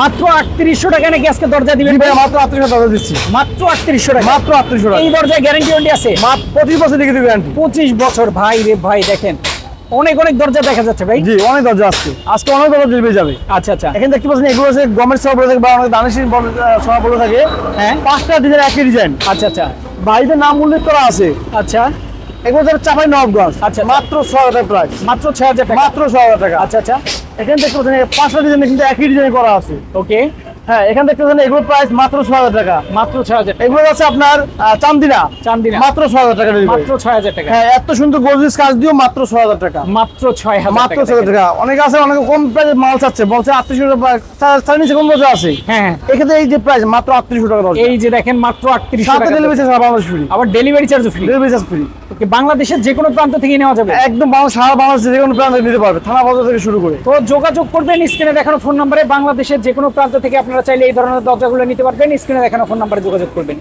মাত্র আটত্রিশশো টাকা নাকি আজকে দরজা দিবেন ভাই মাত্র আটত্রিশ টাকা দিচ্ছি। মাত্র আটত্রিশশো টাকা। মাত্র আটত্রিশ টাকা। এই দরজায় গ্যারান্টি ওয়ারেন্টি আছে? মাত্র বছর লিখিত গ্যারান্টি পঁচিশ বছর ভাই রে ভাই দেখেন। অনেক অনেক দরজা দেখা যাচ্ছে ভাই। জি অনেক দরজা আজকে আজকে অনেক দরজা ডেলিভারি যাবে। আচ্ছা আচ্ছা। এখানে দেখতে পাচ্ছেন এগুলো হচ্ছে গভর্নমেন্ট সভা বলে থাকে বা অনেক দানিশির সভা বলে থাকে। হ্যাঁ। পাঁচটা ডিজাইন একই ডিজাইন আচ্ছা আচ্ছা। বাড়িতে নাম উল্লেখ করা আছে। আচ্ছা। এগুলো চাপাই নবগঞ্জ আচ্ছা। মাত্র ছ হাজার প্রাইস মাত্র ছয় হাজার টাকা। মাত্র ছ হাজার টাকা। আচ্ছা আচ্ছা। এখানে এই পাঁচটা ডিজাইন কিন্তু একই ডিজাইন করা আছে। ওকে হ্যাঁ এখানে এগুলো প্রাইস মাত্র ছ হাজার টাকা। মাত্র ছয় হাজার এগুলো আছে আপনার চান্দিনা। চান্দিনা। মাত্র হাজার টাকা। মাত্র ছয় হাজার টাকা। হ্যাঁ এত সুন্দর কাজ দিও মাত্র ছ হাজার টাকা। মাত্র ছয় হাজার মাত্র টাকা ছ হাজার টাকা। অনেকে আছে অনেকে কম প্রাইসে মাল চাচ্ছে বলছে আটত্রিশ টাকা নিচে কম আছে? হ্যাঁ হ্যাঁ। এক্ষেত্রে এই যে প্রাইস মাত্র আটত্রিশ টাকা এই যে দেখেন মাত্র আটত্রিশ সাথে ডেলিভারি সারা বাংলাদেশ ফ্রি আবার delivery charge free delivery charge free okay বাংলাদেশের যে কোনো প্রান্ত থেকে নেওয়া যাবে। একদম বাংলাদেশ সারা বাংলাদেশ যে কোনো প্রান্ত নিতে পারবে থানা বাজার থেকে শুরু করে। তো যোগাযোগ করবেন স্ক্রিনে দেখানো ফোন নম্বরে বাংলাদেশের যে কোনো প্রান্ত থেকে আপনারা চাইলে এই ধরনের দরজাগুলো নিতে পারবেন। স্ক্রিনে দেখানো ফোন নাম্বারে যোগাযোগ করবেন।